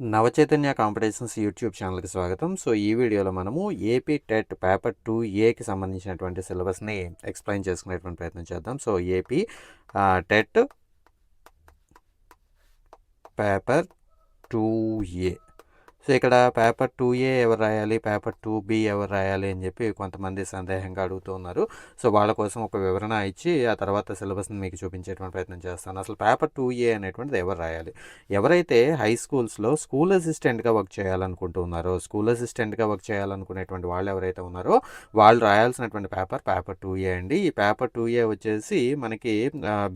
Navachaitanya competitions YouTube ఛానల్కి స్వాగతం. So ఈ వీడియోలో మనము ఏపీ టెట్ పేపర్ టూ ఏకి సంబంధించినటువంటి సిలబస్ని ఎక్స్ప్లెయిన్ చేసుకునేటువంటి ప్రయత్నం చేద్దాం. So AP TET paper two A so ఇక్కడ పేపర్ టూ ఏ ఎవరు రాయాలి? పేపర్ టూ బి ఎవరు రాయాలి? అని చెప్పి కొంతమంది సందేహంగా అడుగుతూ ఉన్నారు. సో వాళ్ళ కోసం ఒక వివరణ ఇచ్చి ఆ తర్వాత సిలబస్ని మీకు చూపించేటువంటి ప్రయత్నం చేస్తాను. అసలు పేపర్ టూ ఏ అనేటువంటిది ఎవరు రాయాలి? ఎవరైతే హై స్కూల్స్లో స్కూల్ అసిస్టెంట్గా వర్క్ చేయాలనుకుంటూ ఉన్నారో స్కూల్ అసిస్టెంట్గా వర్క్ చేయాలనుకునేటువంటి వాళ్ళు ఎవరైతే ఉన్నారో వాళ్ళు రాయాల్సినటువంటి పేపర్ పేపర్ టూ ఏ అండి. ఈ పేపర్ టూ ఏ వచ్చేసి మనకి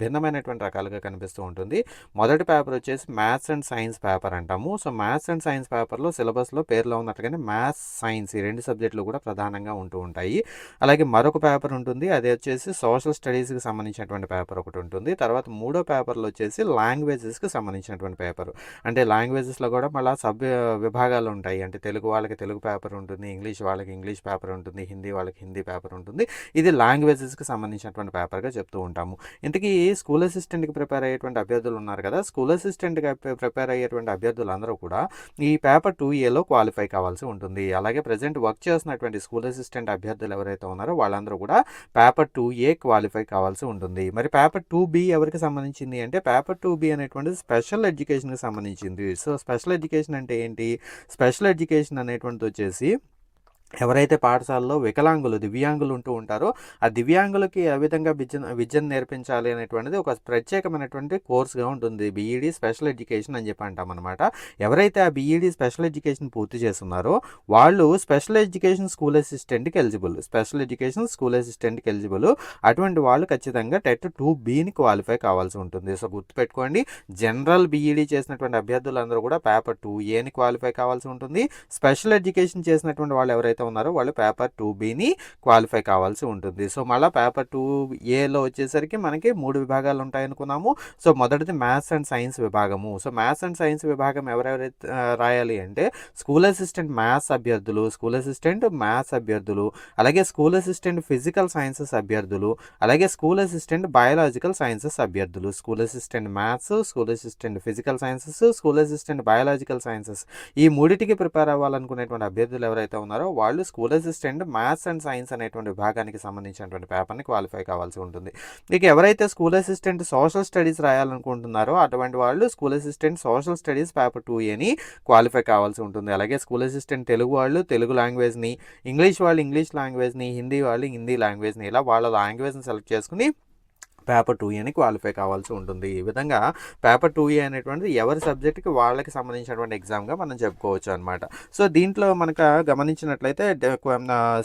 భిన్నమైనటువంటి రకాలుగా కనిపిస్తూ ఉంటుంది. మొదటి పేపర్ వచ్చేసి మ్యాథ్స్ అండ్ సైన్స్ పేపర్ అంటాము. So maths and science paper పేపర్లో సిలబస్లో పేర్లో ఉన్నట్లుగానే మ్యాథ్స్ సైన్స్ ఈ రెండు సబ్జెక్టులు కూడా ప్రధానంగా ఉంటూ ఉంటాయి. అలాగే మరొక పేపర్ ఉంటుంది. అది వచ్చేసి సోషల్ స్టడీస్కి సంబంధించినటువంటి పేపర్ ఒకటి ఉంటుంది. తర్వాత మూడో పేపర్లో వచ్చేసి లాంగ్వేజెస్కి సంబంధించినటువంటి పేపర్. అంటే లాంగ్వేజెస్లో కూడా మళ్ళీ సబ్ విభాగాలు ఉంటాయి. అంటే తెలుగు వాళ్ళకి తెలుగు పేపర్ ఉంటుంది ఇంగ్లీష్ వాళ్ళకి ఇంగ్లీష్ పేపర్ ఉంటుంది హిందీ వాళ్ళకి హిందీ పేపర్ ఉంటుంది. ఇది లాంగ్వేజెస్కి సంబంధించినటువంటి పేపర్గా చెప్తూ ఉంటాము. ఇంతకీ స్కూల్ అసిస్టెంట్కి ప్రిపేర్ అయ్యేటువంటి అభ్యర్థులు ఉన్నారు కదా! స్కూల్ అసిస్టెంట్గా ప్రిపేర్ అయ్యేటువంటి అభ్యర్థులు అందరూ కూడా ఈ పేపర్ టూ ఏలో క్వాలిఫై కావాల్సి ఉంటుంది. అలాగే ప్రజెంట్ వర్క్ చేస్తున్నటువంటి స్కూల్ అసిస్టెంట్ అభ్యర్థులు ఎవరైతే ఉన్నారో వాళ్ళందరూ కూడా పేపర్ టూ ఏ క్వాలిఫై కావాల్సి ఉంటుంది. మరి పేపర్ టూ బి ఎవరికి సంబంధించింది అంటే పేపర్ టూ బి అనేటువంటి స్పెషల్ ఎడ్యుకేషన్కి సంబంధించింది. సో స్పెషల్ ఎడ్యుకేషన్ అంటే ఏంటి? స్పెషల్ ఎడ్యుకేషన్ అనేటువంటిది వచ్చేసి ఎవరైతే పాఠశాలలో వికలాంగులు దివ్యాంగులు ఉంటూ ఉంటారో ఆ దివ్యాంగులకి ఏ విధంగా విద్య విద్యను నేర్పించాలి అనేటువంటిది ఒక ప్రత్యేకమైనటువంటి కోర్సుగా ఉంటుంది. బీఈడి స్పెషల్ ఎడ్యుకేషన్ అని చెప్పి అంటాం అనమాట ఎవరైతే ఆ బీఈడి స్పెషల్ ఎడ్యుకేషన్ పూర్తి చేస్తున్నారో వాళ్ళు స్పెషల్ ఎడ్యుకేషన్ స్కూల్ అసిస్టెంట్కి ఎలిజిబుల్. స్పెషల్ ఎడ్యుకేషన్ స్కూల్ అసిస్టెంట్కి ఎలిజిబుల్. అటువంటి వాళ్ళు ఖచ్చితంగా టెట్ టూ బీని క్వాలిఫై కావాల్సి ఉంటుంది. సో గుర్తుపెట్టుకోండి జనరల్ బీఈడి చేసినటువంటి అభ్యర్థులందరూ కూడా పేపర్ టూ ఏని క్వాలిఫై కావాల్సి ఉంటుంది. స్పెషల్ ఎడ్యుకేషన్ చేసినటువంటి వాళ్ళు ఎవరైతే ఉన్నారో వాళ్ళు పేపర్ టూ బీని క్వాలిఫై కావాల్సి ఉంటుంది. సో మళ్ళీ పేపర్ టూ ఏలో వచ్చేసరికి మనకి మూడు విభాగాలు ఉంటాయి అనుకున్నాము సో మొదటిది మ్యాథ్స్ అండ్ సైన్స్ విభాగము. సో మ్యాథ్స్ అండ్ సైన్స్ విభాగం ఎవరెవరైతే రాయాలి అంటే స్కూల్ అసిస్టెంట్ మ్యాథ్స్ అభ్యర్థులు స్కూల్ అసిస్టెంట్ మ్యాథ్స్ అభ్యర్థులు అలాగే స్కూల్ అసిస్టెంట్ ఫిజికల్ సైన్సెస్ అభ్యర్థులు అలాగే స్కూల్ అసిస్టెంట్ బయాలజికల్ సైన్సెస్ అభ్యర్థులు. School assistant maths school assistant physical sciences school assistant biological sciences. ఈ మూడిటికి ప్రిపేర్ అవ్వాలనుకునేటువంటి అభ్యర్థులు ఎవరైతే ఉన్నారో వాళ్ళు school assistant maths and science అనేటువంటి విభాగానికి సంబంధించినటువంటి పేపర్ని క్వాలిఫై కావాల్సి ఉంటుంది. ఇక ఎవరైతే స్కూల్ అసిస్టెంట్ సోషల్ స్టడీస్ రాయాలనుకుంటున్నారో అటువంటి వాళ్ళు school assistant social studies paper two ఏని క్వాలిఫై కావాల్సి ఉంటుంది. అలాగే స్కూల్ అసిస్టెంట్ తెలుగు వాళ్ళు తెలుగు లాంగ్వేజ్ని ఇంగ్లీష్ వాళ్ళు ఇంగ్లీష్ లాంగ్వేజ్ని హిందీ వాళ్ళు హిందీ లాంగ్వేజ్ని ఇలా వాళ్ళ లాంగ్వేజ్ని సెలెక్ట్ చేసుకుని పేపర్ టూ అని క్వాలిఫై కావాల్సి ఉంటుంది. ఈ విధంగా పేపర్ టూ ఏ అనేటువంటిది ఎవరి సబ్జెక్ట్కి వాళ్ళకి సంబంధించినటువంటి ఎగ్జామ్గా మనం చెప్పుకోవచ్చు అనమాట సో దీంట్లో మనకు గమనించినట్లయితే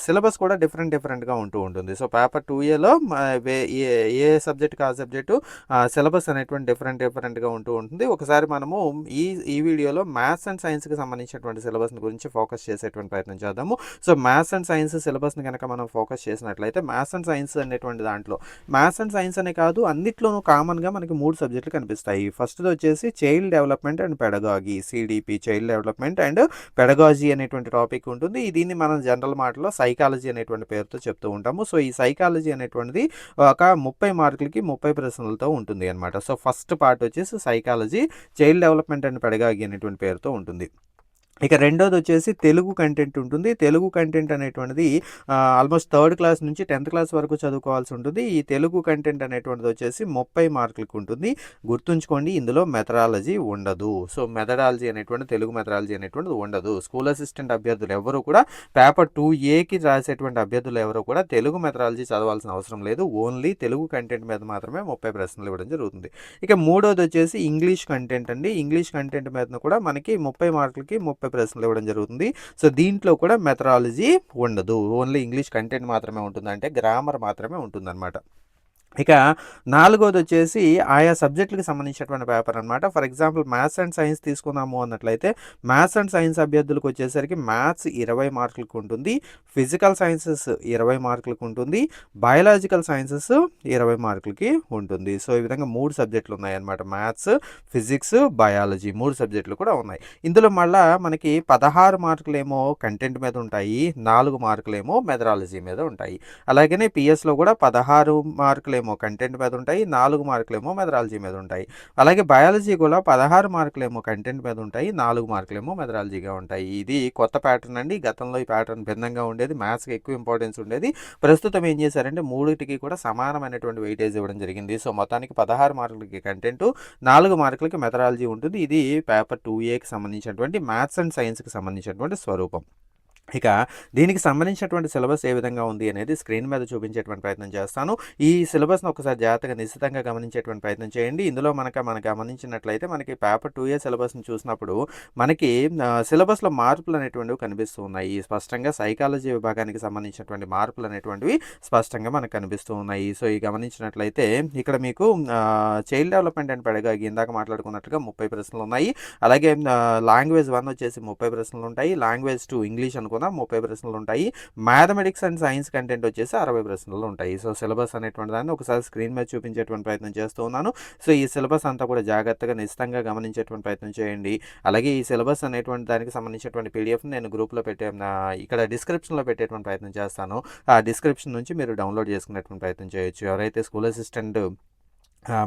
సిలబస్ కూడా డిఫరెంట్ డిఫరెంట్గా ఉంటూ ఉంటుంది. సో పేపర్ టూ ఏలో ఏ ఏ సబ్జెక్ట్కి ఆ సబ్జెక్టు సిలబస్ అనేటువంటి డిఫరెంట్ డిఫరెంట్గా ఉంటూ ఉంటుంది. ఒకసారి మనము ఈ ఈ వీడియోలో మ్యాథ్స్ అండ్ సైన్స్కి సంబంధించినటువంటి సిలబస్ని గురించి ఫోకస్ చేసేటువంటి ప్రయత్నం చేద్దాము. సో మ్యాథ్స్ అండ్ సైన్స్ సిలబస్ని కనుక మనం ఫోకస్ చేసినట్లయితే మ్యాథ్స్ అండ్ సైన్స్ అనేటువంటి దాంట్లో మ్యాథ్స్ అండ్ సైన్స్ అనే కాదు. అన్నిట్లోనూ కామన్గా మనకి మూడు సబ్జెక్టులు కనిపిస్తాయి. ఫస్ట్ది వచ్చేసి child development and pedagogy CDP child development and pedagogy అనేటువంటి టాపిక్ ఉంటుంది. దీన్ని మనం జనరల్ మాటలో సైకాలజీ అనేటువంటి పేరుతో చెప్తూ ఉంటాము. సో ఈ సైకాలజీ అనేటువంటిది ఒక ముప్పై మార్కులకి ముప్పై ప్రశ్నలతో ఉంటుంది అనమాట సో ఫస్ట్ పార్ట్ వచ్చేసి psychology child development and pedagogy అనేటువంటి పేరుతో ఉంటుంది. ఇక రెండోది వచ్చేసి తెలుగు కంటెంట్ ఉంటుంది. తెలుగు కంటెంట్ అనేటువంటిది ఆల్మోస్ట్ థర్డ్ క్లాస్ నుంచి టెన్త్ క్లాస్ వరకు చదువుకోవాల్సి ఉంటుంది. ఈ తెలుగు కంటెంట్ అనేటువంటిది వచ్చేసి ముప్పై మార్కులకు ఉంటుంది. గుర్తుంచుకోండి ఇందులో మెథడాలజీ ఉండదు. సో మెథడాలజీ అనేటువంటి తెలుగు మెథడాలజీ అనేటువంటిది ఉండదు. స్కూల్ అసిస్టెంట్ అభ్యర్థులు ఎవరు కూడా పేపర్ టూ ఏకి రాసేటువంటి అభ్యర్థులు ఎవరు కూడా తెలుగు మెథడాలజీ చదవాల్సిన అవసరం లేదు. ఓన్లీ తెలుగు కంటెంట్ మీద మాత్రమే ముప్పై ప్రశ్నలు ఇవ్వడం జరుగుతుంది. ఇక మూడోది వచ్చేసి ఇంగ్లీష్ కంటెంట్ అండి. ఇంగ్లీష్ కంటెంట్ మీద కూడా మనకి ముప్పై మార్కులకి ముప్పై ప్రశ్నలు ఇవ్వడం జరుగుతుంది. సో దీంట్లో కూడా మెథడాలజీ ఉండదు. ఓన్లీ ఇంగ్లీష్ కంటెంట్ మాత్రమే ఉంటుంది అంటే గ్రామర్ మాత్రమే ఉంటుందన్నమాట. ఇక నాలుగోది వచ్చేసి ఆయా సబ్జెక్టులకు సంబంధించినటువంటి పేపర్ అనమాట for example maths and science తీసుకున్నాము అన్నట్లయితే మ్యాథ్స్ అండ్ సైన్స్ అభ్యర్థులకు వచ్చేసరికి మ్యాథ్స్ ఇరవై మార్కులకు ఉంటుంది ఫిజికల్ సైన్సెస్ ఇరవై మార్కులకు ఉంటుంది బయాలజికల్ సైన్సెస్ ఇరవై మార్కులకి ఉంటుంది. సో ఈ విధంగా మూడు సబ్జెక్టులు ఉన్నాయి అనమాట మ్యాథ్స్ ఫిజిక్స్ బయాలజీ మూడు సబ్జెక్టులు కూడా ఉన్నాయి. ఇందులో మళ్ళా మనకి పదహారు మార్కులేమో కంటెంట్ మీద ఉంటాయి నాలుగు మార్కులేమో మెథడాలజీ మీద ఉంటాయి. అలాగనే పిఎస్లో కూడా పదహారు మార్కులేమో మార్కులేమో కంటెంట్ మీద ఉంటాయి నాలుగు మార్కులేమో మెథడాలజీ మీద ఉంటాయి. అలాగే బయాలజీ కూడా పదహారు మార్కులేమో కంటెంట్ మీద ఉంటాయి నాలుగు మార్కులేమో మెథడాలజీగా ఉంటాయి. ఇది కొత్త ప్యాటర్న్ అండి. గతంలో ఈ ప్యాటర్న్ భిన్నంగా ఉండేది మ్యాథ్స్కి ఎక్కువ ఇంపార్టెన్స్ ఉండేది. ప్రస్తుతం ఏం చేశారంటే మూడింటికి కూడా సమానమైనటువంటి వెయిటేజ్ ఇవ్వడం జరిగింది. సో మొత్తానికి పదహారు మార్కులకి కంటెంట్ నాలుగు మార్కులకి మెథడాలజీ ఉంటుంది. ఇది పేపర్ టూ ఏకి సంబంధించినటువంటి మ్యాథ్స్ అండ్ సైన్స్కి సంబంధించినటువంటి స్వరూపం. ఇక దీనికి సంబంధించినటువంటి సిలబస్ ఏ విధంగా ఉంది అనేది స్క్రీన్ మీద చూపించేటువంటి ప్రయత్నం చేస్తాను. ఈ సిలబస్ను ఒకసారి జాగ్రత్తగా నిశ్చితంగా గమనించేటువంటి ప్రయత్నం చేయండి. ఇందులో మనక మనం గమనించినట్లయితే మనకి పేపర్ టూ ఏ సిలబస్ని చూసినప్పుడు మనకి సిలబస్లో మార్పులు అనేటువంటివి కనిపిస్తూ ఉన్నాయి. స్పష్టంగా సైకాలజీ విభాగానికి సంబంధించినటువంటి మార్పులు అనేటువంటివి స్పష్టంగా మనకు కనిపిస్తూ ఉన్నాయి. సో ఈ గమనించినట్లయితే ఇక్కడ మీకు చైల్డ్ డెవలప్మెంట్ అండ్ పెడగాగి ఇందాక మాట్లాడుకున్నట్టుగా ముప్పై ప్రశ్నలు ఉన్నాయి. అలాగే లాంగ్వేజ్ వన్ వచ్చేసి ముప్పై ప్రశ్నలు ఉంటాయి. లాంగ్వేజ్ టూ ఇంగ్లీష్ అనుకుందాం ముప్పై ప్రశ్నలు ఉంటాయి. మ్యాథమెటిక్స్ అండ్ సైన్స్ కంటెంట్ వచ్చేసి అరవై ప్రశ్నలు ఉంటాయి. సో సిలబస్ అనేటువంటి దాన్ని ఒకసారి స్క్రీన్ మీద చూపించేటువంటి ప్రయత్నం చేస్తూ ఉన్నాను. సో ఈ సిలబస్ అంతా కూడా జాగ్రత్తగా నిశ్చితంగా గమనించేటువంటి ప్రయత్నం చేయండి. అలాగే ఈ సిలబస్ అనేటువంటి దానికి సంబంధించినటువంటి పీడిఎఫ్ నేను గ్రూప్లో పెట్టే ఇక్కడ డిస్క్రిప్షన్లో పెట్టేటువంటి ప్రయత్నం చేస్తాను. ఆ డిస్క్రిప్షన్ నుంచి మీరు డౌన్లోడ్ చేసుకునేటువంటి ప్రయత్నం చేయొచ్చు. ఎవరైతే స్కూల్ అసిస్టెంట్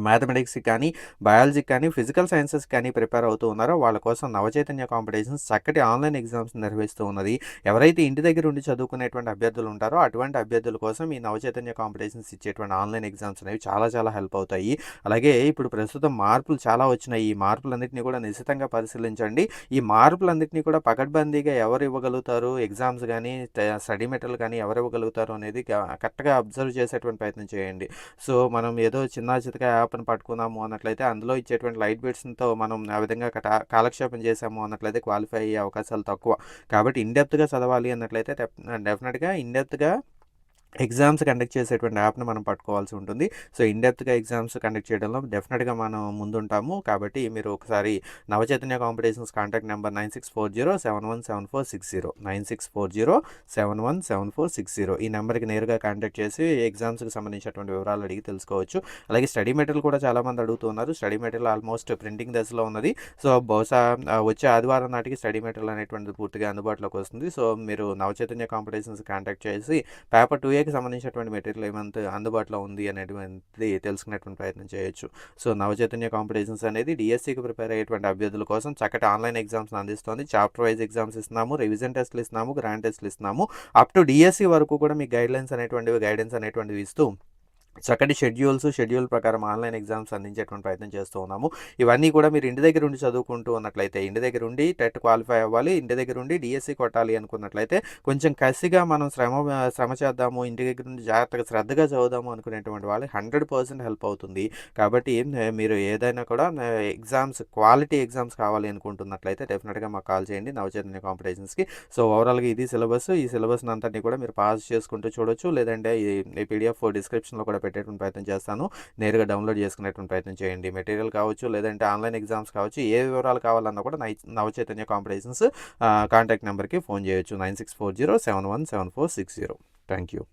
మ్యాథమెటిక్స్కి కానీ బయాలజీకి కానీ ఫిజికల్ సైన్సెస్ కానీ ప్రిపేర్ అవుతూ ఉన్నారో వాళ్ళ కోసం నవచైతన్య కాంపిటీషన్స్ చక్కటి ఆన్లైన్ ఎగ్జామ్స్ నిర్వహిస్తూ ఉన్నది. ఎవరైతే ఇంటి దగ్గర ఉండి చదువుకునేటువంటి అభ్యర్థులు ఉంటారో అటువంటి అభ్యర్థుల కోసం ఈ నవచైతన్య కాంపిటీషన్స్ ఇచ్చేటువంటి ఆన్లైన్ ఎగ్జామ్స్ అనేవి చాలా చాలా హెల్ప్ అవుతాయి. అలాగే ఇప్పుడు ప్రస్తుతం మార్పులు చాలా వచ్చినాయి. ఈ మార్పులన్నింటినీ కూడా నిశ్చితంగా పరిశీలించండి. ఈ మార్పులన్నింటినీ కూడా పకడ్బందీగా ఎవరు ఇవ్వగలుగుతారు? ఎగ్జామ్స్ కానీ స్టడీ మెటీరియల్ కానీ ఎవరు ఇవ్వగలుగుతారు అనేది కరెక్ట్గా అబ్జర్వ్ చేసేటువంటి ప్రయత్నం చేయండి. సో మనం ఏదో చిన్న చితక యాప్ని పట్టుకున్నాము అన్నట్లయితే అందులో ఇచ్చేటువంటి లైట్ బిట్స్తో మనం ఆ విధంగా కాలక్షేపం చేసాము అన్నట్లయితే క్వాలిఫై అయ్యే అవకాశాలు తక్కువ. కాబట్టి ఇన్డెప్త్గా చదవాలి అన్నట్లయితే డెఫినెట్గా ఇన్డెప్త్గా ఎగ్జామ్స్ కండక్ట్ చేసేటువంటి యాప్ని మనం పట్టుకోవాల్సి ఉంటుంది. సో ఇన్డెప్త్గా ఎగ్జామ్స్ కండక్ట్ చేయడంలో డెఫినెట్గా మనం ముందుంటాము. కాబట్టి మీరు ఒకసారి Navachaitanya competitions contact number nine six four zero seven one seven four six zero. Nine six four zero seven one seven four six zero. ఈ నెంబర్కి నేరుగా కాంటాక్ట్ చేసి ఎగ్జామ్స్కి సంబంధించినటువంటి వివరాలు అడిగి తెలుసుకోవచ్చు. అలాగే స్టడీ మెటీరియల్ కూడా చాలామంది అడుగుతున్నారు. స్టడీ మెటీరియల్ ఆల్మోస్ట్ ప్రింటింగ్ దశలో ఉన్నది. సో బహుశా వచ్చే ఆదివారం నాటికి స్టడీ మెటీరియల్ అనేటువంటిది పూర్తిగా అందుబాటులోకి వస్తుంది. సో మీరు నవచైతన్య కాంపిటీషన్స్ కాంటాక్ట్ చేసి పేపర్ టూ ఏకి సంబంధించినటువంటి మెటీరియల్ ఏమంత అందుబాటులో ఉంది అనేటువంటిది తెలుసుకునేటువంటి ప్రయత్నం చేయొచ్చు. సో నవచైతన్య కాంపిటీషన్స్ అనేది డిఎస్సికి ప్రిపేర్ అయ్యేటువంటి అభ్యర్థుల కోసం చక్కటి ఆన్లైన్ ఎగ్జామ్స్ అందిస్తుంది. చాప్టర్ వైజ్ ఎగ్జామ్స్ ఇస్తున్నాము రివిజన్ టెస్ట్లు ఇస్తున్నాము గ్రాండ్ టెస్ట్లు ఇస్తున్నాము. అప్ టు డిఎస్సి వరకు కూడా మీ గైడ్లైన్స్ అనేటువంటివి గైడెన్స్ అనేటువంటివి ఇస్తూ చక్కటి షెడ్యూల్స్ షెడ్యూల్ ప్రకారం ఆన్లైన్ ఎగ్జామ్స్ అందించేటువంటి ప్రయత్నం చేస్తూ ఉన్నాము. ఇవన్నీ కూడా మీరు ఇంటి దగ్గర ఉండి చదువుకుంటూ ఉన్నట్లయితే ఇంటి దగ్గర ఉండి టెట్ క్వాలిఫై అవ్వాలి ఇంటి దగ్గర ఉండి డిఎస్సి కొట్టాలి అనుకున్నట్లయితే కొంచెం కసిగా మనం శ్రమ శ్రమ చేద్దాము ఇంటి దగ్గర నుండి జాగ్రత్తగా శ్రద్ధగా చదువుదాము అనుకునేటువంటి వాళ్ళు హండ్రెడ్ పర్సెంట్ హెల్ప్ అవుతుంది. కాబట్టి మీరు ఏదైనా కూడా ఎగ్జామ్స్ క్వాలిటీ ఎగ్జామ్స్ కావాలి అనుకుంటున్నట్లయితే డెఫినెట్గా మాకు కాల్ చేయండి. నవచైతన్య కాంపిటీషన్స్కి. సో ఓవరాల్గా ఇది సిలబస్ ఈ సిలబస్ అంతటిని కూడా మీరు పాస్ చేసుకుంటూ చూడొచ్చు. లేదంటే ఈ పీడిఎఫ్ డిస్క్రిప్షన్లో కూడా పెట్టేటువంటి ప్రయత్నం చేస్తాను. నేరుగా డౌన్లోడ్ చేసుకునేటువంటి ప్రయత్నం చేయండి. మెటీరియల్ కావచ్చు లేదంటే ఆన్లైన్ ఎగ్జామ్స్ కావచ్చు ఏ వివరాలు కావాలన్నా కూడా నై నవచైతన్య కాంపిటీషన్స్ కాంటాక్ట్ నెంబర్కి ఫోన్ చేయొచ్చు. Nine six four zero seven one seven four six zero. Thank you